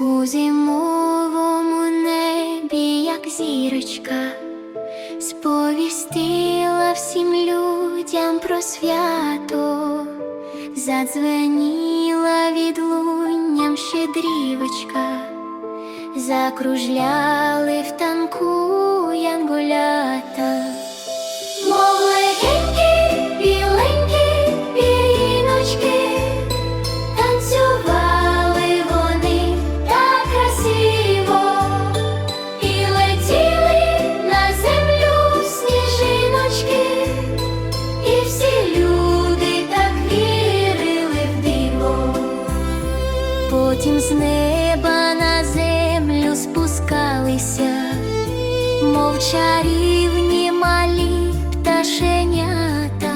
у зимовому небі, як зірочка, сповістила всім людям про свято, задзвеніла від відлунням щедрівочка, закружляли в танку. Потім з неба на землю спускалися, мов чарівні малі пташенята,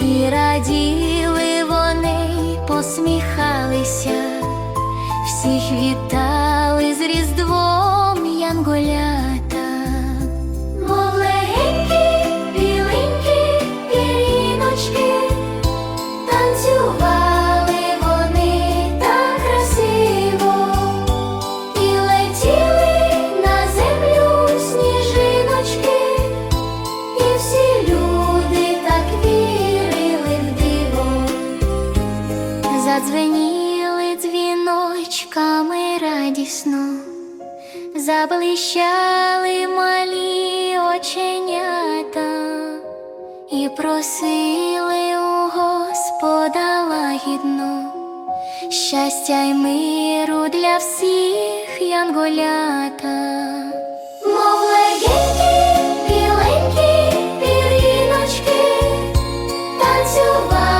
і раділи вони, посміхалися, всіх вітали Задзвеніли дзвіночками радісно, заблищали малі оченята і просили у Господа лагідно, щастя й миру для всіх янголята. Мов біленькі піріночки танцювали.